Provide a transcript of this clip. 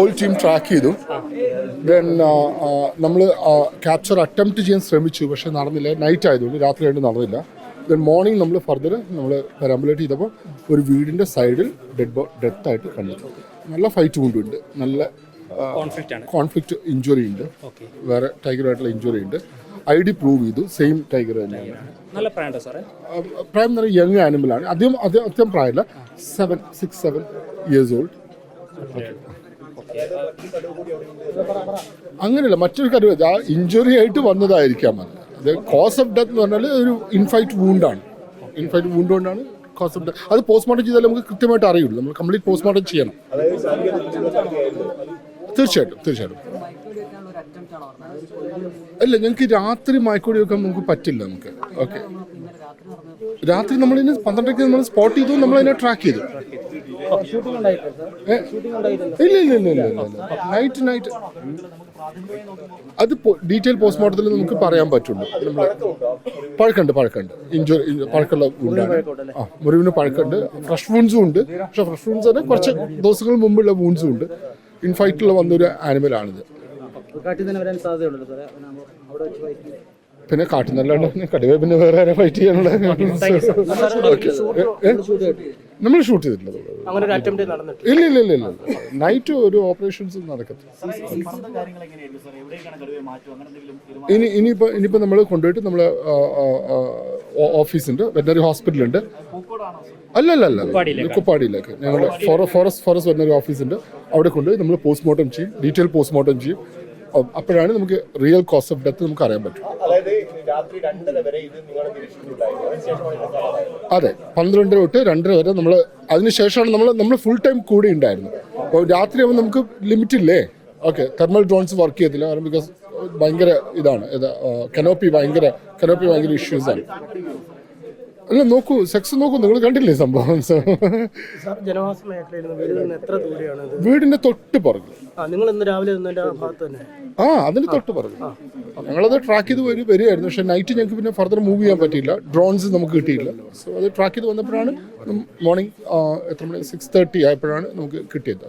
Whole team track ചെയ്തു. Then നമ്മൾ capture attempt ചെയ്യാൻ ശ്രമിച്ചു. പക്ഷേ നടന്നില്ല. നൈറ്റ് ആയതുകൊണ്ട് രാത്രി ആയിട്ട് നടന്നില്ല. ദെൻ മോർണിംഗ് നമ്മൾ ഫർദർ നമ്മൾ പരമ്പലേറ്റ് ചെയ്തപ്പോൾ ഒരു വീടിന്റെ സൈഡിൽ ഡെഡ് ബോ ഡെത്ത് ആയിട്ട് കണ്ടു. നല്ല ഫൈറ്റ് കൊണ്ടുണ്ട്. നല്ല കോൺഫ്ലിക്റ്റ് കോൺഫ്ലിക്റ്റ് ഇഞ്ചുറി ഉണ്ട്. ഓക്കെ വേറെ ടൈഗറായിട്ടുള്ള ഇഞ്ചുറി ഉണ്ട്. ഐ ഡി പ്രൂവ് ചെയ്തു. സെയിം ടൈഗർ തന്നെയാണ്. നല്ല പ്രായമുണ്ടോ സാറേ? പ്രായം എന്ന് പറയുന്നത് യങ് ആനിമലാണ് അധികം അധികം പ്രായമില്ല. Seven six seven years old അങ്ങനെയല്ല മറ്റൊരു കടുവ ഇഞ്ചുറി ആയിട്ട് വന്നതായിരിക്കാം അത്. അത് കോസ് ഓഫ് ഡെത്ത് എന്ന് പറഞ്ഞാൽ ഒരു ഇൻഫൈറ്റ് വൂണ്ടാണ് ഇൻഫൈറ്റ് വൂണ്ട് കൊണ്ടാണ് കോസ് ഓഫ് ഡെത്ത് അത് പോസ്റ്റ്മോർട്ടം ചെയ്താൽ നമുക്ക് കൃത്യമായിട്ട് അറിയുള്ളൂ. നമ്മൾ കംപ്ലീറ്റ് പോസ്റ്റ്മോർട്ടം ചെയ്യണം. തീർച്ചയായിട്ടും തീർച്ചയായിട്ടും. അല്ല ഞങ്ങൾക്ക് രാത്രി മയക്കൂടി വെക്കാൻ നമുക്ക് പറ്റില്ല നമുക്ക്. ഓക്കെ രാത്രി നമ്മൾ ഇതിന് പന്ത്രണ്ടരയ്ക്ക് നമ്മൾ സ്പോട്ട് ചെയ്തു നമ്മളതിനെ ട്രാക്ക് ചെയ്തു? ഇല്ല ഇല്ല ഇല്ല ഇല്ല ഇല്ല നൈറ്റ് നൈറ്റ് അത് ഡീറ്റെയിൽ പോസ്റ്റ്മോർട്ടത്തിൽ നമുക്ക് പറയാൻ പറ്റുള്ളൂ. പഴക്കുണ്ട് പഴക്കമുണ്ട് പഴക്കമുണ്ട്. ഇഞ്ചുറി പഴക്കമുള്ള വൂണ്ടാണ് ആ മുറിവിന് പഴക്കമുണ്ട്. ഫ്രഷ് വൂൺസും ഉണ്ട്. പക്ഷെ ഫ്രഷ് വൂൺസ് തന്നെ കുറച്ച് ദിവസങ്ങൾ മുമ്പുള്ള വൂൺസും ഉണ്ട്. ഇൻഫൈറ്റിൽ വന്നൊരു ആനിമലാണിത് കാട്ടിൽ തന്നെ വരാൻ സാധ്യതയുണ്ടല്ലോ സാറേ അവിടെ പിന്നെ കാട്ടുന്നല്ലാണ്ട് കടുവ പിന്നെ വേറെ ആരെ ഫൈറ്റ് ചെയ്യാനുള്ള നമ്മൾ ഷൂട്ട് ചെയ്തിട്ടില്ല. ഇല്ല ഇല്ല ഇല്ല ഇല്ല. നൈറ്റ് ഒരു ഓപ്പറേഷൻസ് നടക്കത്തില്ല. ഇനി ഇനിയിപ്പോൾ ഇനിയിപ്പോൾ നമ്മൾ കൊണ്ടുപോയിട്ട് നമ്മൾ ഓഫീസുണ്ട്. വെറ്റനറി ഹോസ്പിറ്റലുണ്ട്. അല്ല അല്ല. അല്ല അല്ല കുപ്പാടിയിലേക്ക് ഞങ്ങൾ ഫോറസ്റ്റ് ഫോറസ്റ്റ് വെറ്റനറി ഓഫീസുണ്ട്. അവിടെ കൊണ്ടുപോയി നമ്മൾ പോസ്റ്റ്മോർട്ടം ചെയ്യും. ഡീറ്റെയിൽ പോസ്റ്റ്മോർട്ടം ചെയ്യും. അപ്പോഴാണ് നമുക്ക് റിയൽ കോസ്റ്റ് ഓഫ് ഡെത്ത് നമുക്ക് അറിയാൻ പറ്റും അതെ പന്ത്രണ്ടര തൊട്ട് രണ്ടര വരെ നമ്മൾ അതിനുശേഷമാണ് നമ്മൾ നമ്മൾ ഫുൾ ടൈം കൂടെ ഉണ്ടായിരുന്നു അപ്പോൾ രാത്രി ആകുമ്പോൾ നമുക്ക് ലിമിറ്റ് ഇല്ലേ? ഓക്കെ തെർമൽ ഡ്രോൺസ് വർക്ക് ചെയ്യത്തില്ല. കാരണം ബിക്കോസ് ഭയങ്കര ഇതാണ്. കനോപ്പി ഭയങ്കര കനോപ്പി ഭയങ്കര ഇഷ്യൂസ് ആണ്. അല്ല നോക്കൂ സെക്സ് നോക്കൂ. നിങ്ങൾ കണ്ടില്ലേ സംഭവം? വീടിന്റെ തൊട്ട് പുറകിൽ നിങ്ങൾ ഇന്ന് രാവിലെ ഭാഗത്ത് തന്നെ. ആ അതിന് തൊട്ട് പറഞ്ഞു. ഞങ്ങളത് ട്രാക്ക് ചെയ്ത് വരും വരികയായിരുന്നു. പക്ഷേ നൈറ്റ് ഞങ്ങൾക്ക് പിന്നെ ഫർദർ മൂവ് ചെയ്യാൻ പറ്റിയില്ല. ഡ്രോൺസ് നമുക്ക് കിട്ടിയില്ല. സോ അത് ട്രാക്ക് ചെയ്ത് വന്നപ്പോഴാണ് മോർണിംഗ് എത്ര മണി? സിക്സ് തേർട്ടി ആയപ്പോഴാണ് നമുക്ക് കിട്ടിയത്.